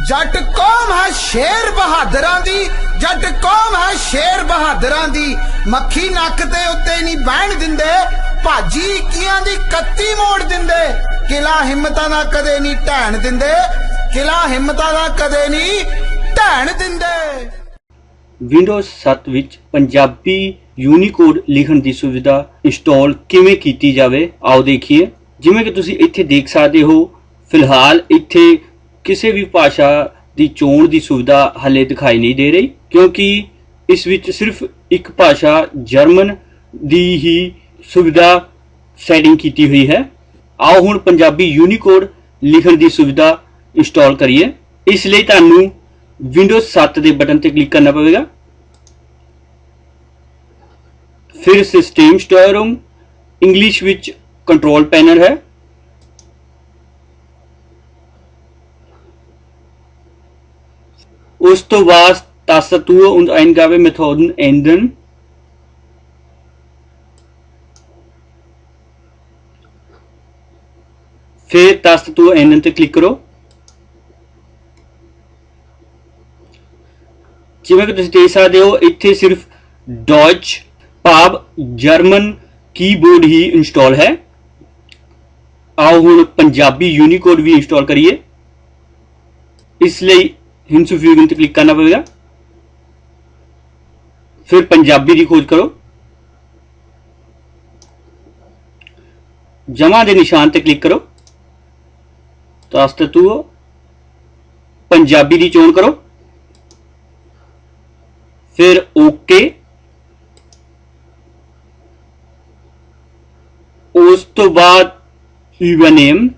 ਜੱਟ ਕੌਮ ਹੈ ਸ਼ੇਰ ਬਹਾਦਰਾਂ ਦੀ, ਜੱਟ ਕੌਮ ਹੈ ਸ਼ੇਰ ਬਹਾਦਰਾਂ ਦੀ। ਮੱਖੀ ਨੱਕ ਤੇ ਉੱਤੇ ਨਹੀਂ ਬਹਿਣ ਦਿੰਦੇ, ਭਾਜੀ ਇੱਕੀਆਂ ਦੀ ਕੱਤੀ ਮੋੜ ਦਿੰਦੇ। ਕਿਲਾ ਹਿੰਮਤਾਂ ਦਾ ਕਦੇ ਨਹੀਂ ਢਹਿਣ ਦਿੰਦੇ, ਕਿਲਾ ਹਿੰਮਤਾਂ ਦਾ ਕਦੇ ਨਹੀਂ ਢਹਿਣ ਦਿੰਦੇ। ਵਿੰਡੋਜ਼ 7 ਵਿੱਚ ਪੰਜਾਬੀ ਯੂਨੀਕੋਡ ਲਿਖਣ ਦੀ ਸੁਵਿਧਾ ਇੰਸਟਾਲ ਕਿਵੇਂ ਕੀਤੀ ਜਾਵੇ, ਆਓ ਦੇਖੀਏ। ਜਿਵੇਂ ਕਿ ਤੁਸੀਂ ਇੱਥੇ ਦੇਖ ਸਕਦੇ ਹੋ, ਫਿਲਹਾਲ ਇੱਥੇ ਕਿਸੇ ਵੀ ਭਾਸ਼ਾ ਦੀ ਚੋਣ ਦੀ ਸੁਵਿਧਾ ਹਲੇ ਦਿਖਾਈ ਨਹੀਂ ਦੇ ਰਹੀ, ਕਿਉਂਕਿ ਇਸ ਵਿੱਚ ਸਿਰਫ ਇੱਕ ਭਾਸ਼ਾ ਜਰਮਨ ਦੀ ਹੀ ਸੁਵਿਧਾ ਸੈਟਿੰਗ ਕੀਤੀ ਹੋਈ ਹੈ। ਆਓ ਹੁਣ ਪੰਜਾਬੀ ਯੂਨੀਕੋਡ ਲਿਖਣ ਦੀ ਸੁਵਿਧਾ ਇੰਸਟਾਲ ਕਰੀਏ। ਇਸ ਲਈ ਤੁਹਾਨੂੰ ਵਿੰਡੋਜ਼ 7 ਦੇ ਬਟਨ ਤੇ ਕਲਿੱਕ ਕਰਨਾ ਪਵੇਗਾ। ਫਿਰ ਸਿਸਟਮ ਸਟੋਰੂਮ ਇੰਗਲਿਸ਼ ਵਿੱਚ ਕੰਟਰੋਲ ਪੈਨਲ ਹੈ। ਉਸ ਤੋਂ ਬਾਅਦ Tastatur und Eingabemethoden ändern. ਫਿਰ Tastatur ändern ਤੇ ਕਲਿੱਕ ਕਰੋ ਜਿਵੇਂ ਕਿ ਤੁਸੀਂ ਦੇਖ ਸਕਦੇ ਹੋ ਇੱਥੇ ਸਿਰਫ ਡੌਚ ਭਾਵ ਜਰਮਨ ਕੀਬੋਰਡ ਹੀ ਇੰਸਟਾਲ ਹੈ ਆਓ ਹੁਣ ਪੰਜਾਬੀ ਯੂਨੀਕੋਡ ਵੀ ਇੰਸਟਾਲ ਕਰੀਏ ਇਸ ਲਈ ਹਿੰਸੂਫਿਊਜ਼ਨ ਤੇ ਕਲਿੱਕ ਕਰਨਾ ਪਵੇਗਾ। ਫਿਰ ਪੰਜਾਬੀ ਦੀ ਖੋਜ ਕਰੋ। ਜਮਾ ਦੇ ਨਿਸ਼ਾਨ ਤੇ ਕਲਿੱਕ ਕਰੋ। ਤਾਸਤਤੂ ਪੰਜਾਬੀ ਦੀ ਚੋਣ ਕਰੋ। ਫਿਰ ਓਕੇ। ਉਸ ਤੋਂ ਬਾਅਦ ਯੂਵਰਨੇਮ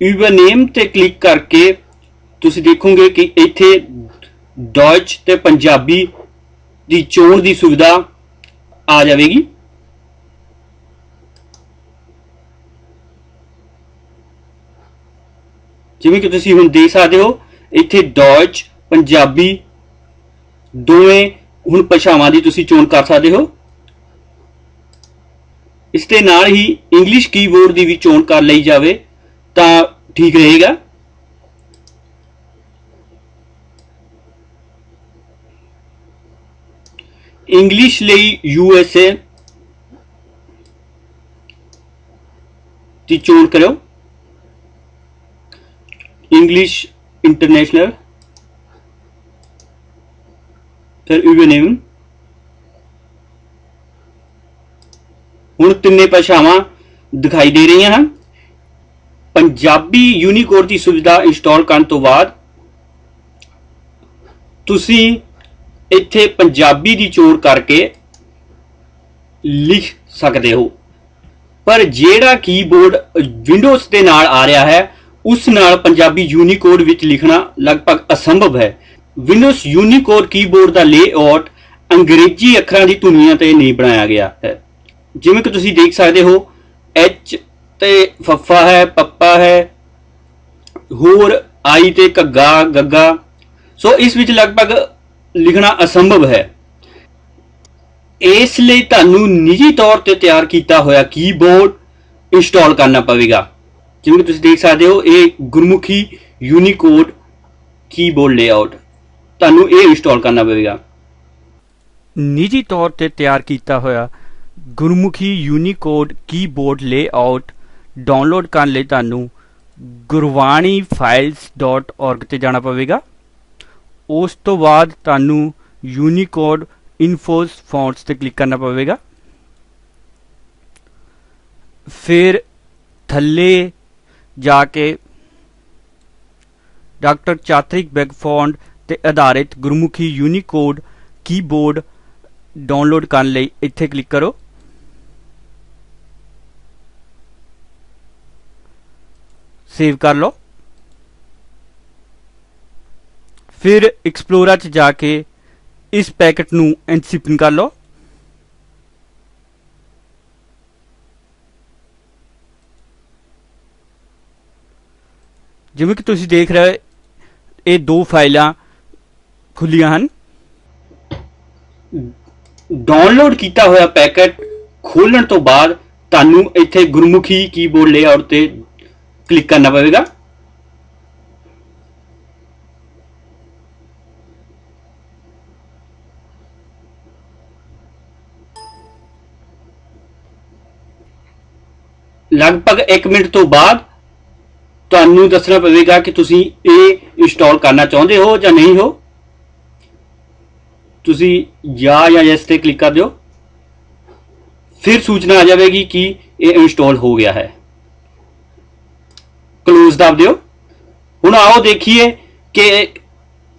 ਯੂਵਰਨੇਮ ਤੇ ਕਲਿੱਕ ਕਰਕੇ ਤੁਸੀਂ ਦੇਖੋਗੇ ਕਿ ਇੱਥੇ ਡੌਚ ਤੇ ਪੰਜਾਬੀ ਦੀ ਚੋਣ ਦੀ ਸੁਵਿਧਾ ਆ ਜਾਵੇਗੀ। ਜਿਵੇਂ ਕਿ ਤੁਸੀਂ ਹੁਣ ਦੇਖ ਸਕਦੇ ਹੋ, ਇੱਥੇ ਡੌਚ ਪੰਜਾਬੀ ਦੋਵੇਂ ਹੁਣ ਭਾਸ਼ਾਵਾਂ ਦੀ ਤੁਸੀਂ ਚੋਣ ਕਰ ਸਕਦੇ ਹੋ। ਇਸ ਦੇ ਨਾਲ ਹੀ ਇੰਗਲਿਸ਼ ਕੀਬੋਰਡ ਦੀ ਵੀ ਚੋਣ ਕਰ ਲਈ ਜਾਵੇ ਤਾਂ ਠੀਕ ਰਹੇਗਾ। ਇੰਗਲਿਸ਼ ਲਈ ਯੂ ਐਸ ਏ ਦੀ ਚੋਣ ਕਰੋ ਇੰਗਲਿਸ਼ ਇੰਟਰਨੈਸ਼ਨਲ ਫਿਰ ਯੂਨੇਮ ਹੁਣ ਤਿੰਨੇ ਭਾਸ਼ਾਵਾਂ ਦਿਖਾਈ ਦੇ ਰਹੀਆਂ ਹਨ। ਪੰਜਾਬੀ ਯੂਨੀਕੋਡ ਦੀ ਸੁਵਿਧਾ ਇੰਸਟਾਲ ਕਰਨ ਤੋਂ ਬਾਅਦ ਤੁਸੀਂ ਇੱਥੇ ਪੰਜਾਬੀ ਦੀ ਚੋਰ ਕਰਕੇ ਲਿਖ ਸਕਦੇ ਹੋ। ਪਰ ਜਿਹੜਾ ਕੀਬੋਰਡ ਵਿੰਡੋਜ਼ ਦੇ ਨਾਲ ਆ ਰਿਹਾ ਹੈ, ਉਸ ਨਾਲ ਪੰਜਾਬੀ ਯੂਨੀਕੋਡ ਵਿੱਚ ਲਿਖਣਾ ਲਗਭਗ ਅਸੰਭਵ ਹੈ। ਵਿੰਡੋਜ਼ ਯੂਨੀਕੋਡ ਕੀਬੋਰਡ ਦਾ ਲੇਆਊਟ ਅੰਗਰੇਜ਼ੀ ਅੱਖਰਾਂ ਦੀ ਧੁਨੀਆਂ ਤੇ ਨਹੀਂ ਬਣਾਇਆ ਗਿਆ ਹੈ। ਜਿਵੇਂ ਕਿ ਤੁਸੀਂ ਦੇਖ ਸਕਦੇ ਹੋ ਐਚ ਤੇ ਫੱਫਾ ਹੈ, ਪੱਪਾ ਹੈ, ਹੋਰ ਆਈ ਤੇ ਘੱਗਾ, ਗੱਗਾ। ਸੋ ਇਸ ਵਿੱਚ ਲਗਭਗ ਲਿਖਣਾ ਅਸੰਭਵ ਹੈ। ਇਸ ਲਈ ਤੁਹਾਨੂੰ ਨਿੱਜੀ ਤੌਰ ਤੇ ਤਿਆਰ ਕੀਤਾ ਹੋਇਆ ਕੀਬੋਰਡ ਇੰਸਟਾਲ ਕਰਨਾ ਪਵੇਗਾ। ਜਿਵੇਂ ਕਿ ਤੁਸੀਂ ਦੇਖ ਸਕਦੇ ਹੋ, ਇਹ ਗੁਰਮੁਖੀ ਯੂਨੀਕੋਡ ਕੀਬੋਰਡ ਲੇਆਊਟ ਤੁਹਾਨੂੰ ਇਹ ਇੰਸਟਾਲ ਕਰਨਾ ਪਵੇਗਾ। ਨਿੱਜੀ ਤੌਰ ਤੇ ਤਿਆਰ ਕੀਤਾ ਹੋਇਆ Gurmukhi Unicode keyboard layout download ਕਰਨ ਲਈ ਤੁਹਾਨੂੰ ਗੁਰਵਾਣੀ-files.org ਤੇ ਜਾਣਾ ਪਵੇਗਾ। ਉਸ ਤੋਂ ਬਾਅਦ ਤੁਹਾਨੂੰ ਯੂਨੀਕੋਡ ਇਨਫੋਸ ਫੌਂਟਸ ਤੇ ਕਲਿੱਕ ਕਰਨਾ ਪਵੇਗਾ। ਫਿਰ ਥੱਲੇ ਜਾ ਕੇ ਡਾਕਟਰ ਚਾਤਰਿਕ ਬੈਗ ਫੌਂਟ ਤੇ ਆਧਾਰਿਤ ਗੁਰਮੁਖੀ ਯੂਨੀਕੋਡ ਕੀਬੋਰਡ ਡਾਊਨਲੋਡ ਕਰਨ ਲਈ ਇੱਥੇ ਕਲਿੱਕ ਕਰੋ। ਸੇਵ ਕਰ ਲਓ। ਫਿਰ ਐਕਸਪਲੋਰਰ 'ਚ ਜਾ ਕੇ ਇਸ ਪੈਕੇਟ ਨੂੰ ਐਨਸੀਪਨ ਕਰ ਲਓ। ਜਿਵੇਂ ਕਿ ਤੁਸੀਂ ਦੇਖ ਰਹੇ ਹੋ, ਇਹ ਦੋ ਫਾਈਲਾਂ ਖੁੱਲੀਆਂ ਹਨ। ਡਾਊਨਲੋਡ ਕੀਤਾ ਹੋਇਆ ਪੈਕੇਟ ਖੋਲਣ ਤੋਂ ਬਾਅਦ ਤੁਹਾਨੂੰ ਇੱਥੇ ਗੁਰਮੁਖੀ ਕੀਬੋਰਡ ਲੇਆਊਟ ਤੇ ਕਲਿੱਕ ਕਰਨਾ ਪਵੇਗਾ। ਲਗਭਗ 1 ਮਿੰਟ ਤੋਂ ਬਾਅਦ ਤੁਹਾਨੂੰ ਦੱਸਣਾ ਪਵੇਗਾ ਕਿ ਤੁਸੀਂ ਇਹ ਇੰਸਟਾਲ ਕਰਨਾ ਚਾਹੁੰਦੇ ਹੋ ਜਾਂ ਨਹੀਂ ਹੋ। ਤੁਸੀਂ ਜਾਂ ਜਾਂ ਯੈਸ ਤੇ ਕਲਿੱਕ ਕਰ ਦਿਓ। ਫਿਰ ਸੂਚਨਾ ਆ ਜਾਵੇਗੀ ਕਿ ਇਹ ਇੰਸਟਾਲ ਹੋ ਗਿਆ ਹੈ। ਕਲੋਜ਼ ਦਬ ਦਿਓ। ਹੁਣ ਆਓ ਦੇਖੀਏ ਕਿ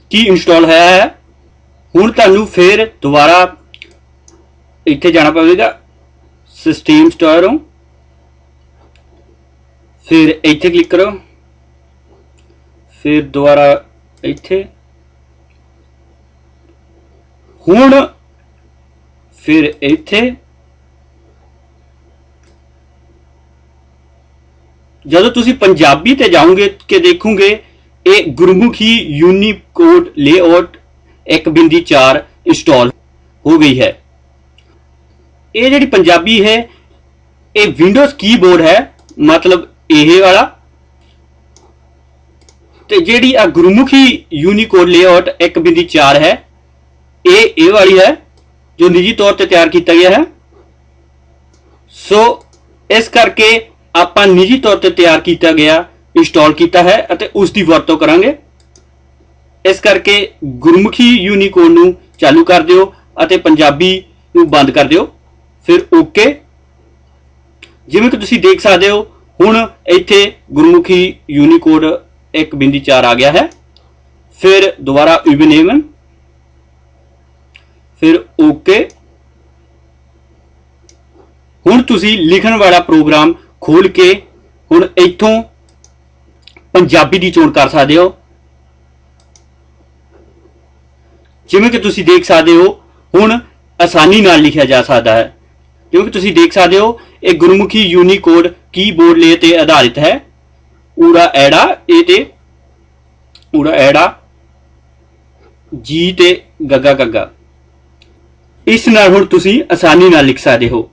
ਕੀ ਇੰਸਟਾਲ ਹੋਇਆ ਹੈ। ਹੁਣ ਤੁਹਾਨੂੰ ਫਿਰ ਦੁਬਾਰਾ ਇੱਥੇ ਜਾਣਾ ਪਵੇਗਾ। ਸਿਸਟਮ ਸਟੋਰ ਫਿਰ ਇੱਥੇ ਕਲਿੱਕ ਕਰੋ। ਫਿਰ ਦੁਬਾਰਾ ਇੱਥੇ। ਹੁਣ ਫਿਰ ਇੱਥੇ। ਜਦੋਂ ਤੁਸੀਂ ਪੰਜਾਬੀ ਤੇ ਜਾਓਗੇ ਕਿ ਦੇਖੋਗੇ, ਇਹ ਗੁਰਮੁਖੀ ਯੂਨੀਕੋਡ ਲੇਆਊਟ 1.4 ਇੰਸਟਾਲ ਹੋ ਗਈ ਹੈ। ਇਹ ਜਿਹੜੀ ਪੰਜਾਬੀ ਹੈ, ਇਹ ਵਿੰਡੋਜ਼ ਕੀਬੋਰਡ ਹੈ, ਮਤਲਬ ਇਹ ਵਾਲਾ। ਤੇ ਜਿਹੜੀ ਆ ਗੁਰਮੁਖੀ ਯੂਨੀਕੋਡ ਲੇਆਊਟ 1.4 ਹੈ, ਇਹ ਇਹ ਵਾਲੀ ਹੈ, ਜੋ ਨਿੱਜੀ ਤੌਰ ਤੇ ਤਿਆਰ ਕੀਤਾ ਗਿਆ ਹੈ। ਸੋ, ਇਸ ਕਰਕੇ ਆਪਾਂ ਨਿੱਜੀ ਤੌਰ ਤੇ ਤਿਆਰ ਕੀਤਾ ਗਿਆ ਇੰਸਟਾਲ ਕੀਤਾ ਹੈ ਅਤੇ ਉਸ ਦੀ ਵਰਤੋਂ ਕਰਾਂਗੇ। ਇਸ ਕਰਕੇ ਗੁਰਮੁਖੀ ਯੂਨੀਕੋਡ ਨੂੰ ਚਾਲੂ ਕਰ ਦਿਓ ਅਤੇ ਪੰਜਾਬੀ ਨੂੰ ਬੰਦ ਕਰ ਦਿਓ। ਫਿਰ ਓਕੇ। ਜਿਵੇਂ ਕਿ ਤੁਸੀਂ ਦੇਖ ਸਕਦੇ ਹੋ ਹੁਣ ਇੱਥੇ ਗੁਰਮੁਖੀ ਯੂਨੀਕੋਡ 1.4 ਆ ਗਿਆ ਹੈ। ਫਿਰ ਦੁਬਾਰਾ ਇਵਨੇਵਨ ਫਿਰ ਓਕੇ ਹੁਣ ਤੁਸੀਂ ਲਿਖਣ ਵਾਲਾ ਪ੍ਰੋਗਰਾਮ ਖੋਲ ਕੇ ਹੁਣ ਇੱਥੋਂ ਪੰਜਾਬੀ ਦੀ ਚੋਣ ਕਰ ਸਕਦੇ ਹੋ। ਜਿਵੇਂ ਕਿ ਤੁਸੀਂ ਦੇਖ ਸਕਦੇ ਹੋ, ਹੁਣ ਆਸਾਨੀ ਨਾਲ ਲਿਖਿਆ ਜਾ ਸਕਦਾ ਹੈ। ਕਿਉਂਕਿ ਤੁਸੀਂ ਦੇਖ ਸਕਦੇ ਹੋ ਇਹ ਗੁਰਮੁਖੀ ਯੂਨੀਕੋਡ ਕੀਬੋਰਡ ਲੇ ਤੇ ਆਧਾਰਿਤ ਹੈ। ਊੜਾ ਐੜਾ ਇਹ ਤੇ ਊੜਾ ਐੜਾ, ਜੀ ਤੇ ਗੱਗਾ ਗੱਗਾ। ਇਸ ਨਾਲ ਹੁਣ ਤੁਸੀਂ ਆਸਾਨੀ ਨਾਲ ਲਿਖ ਸਕਦੇ ਹੋ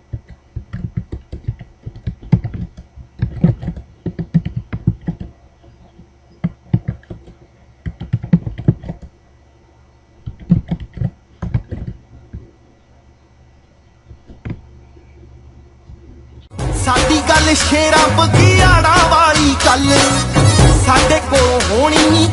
ਸਾਡੀ ਗੱਲ ਸ਼ੇਰਾਂ ਬਗਿਆੜਾ ਵਾਲੀ ਗੱਲ? ਸਾਡੇ ਕੋਲ ਹੋਣੀ ਨੀ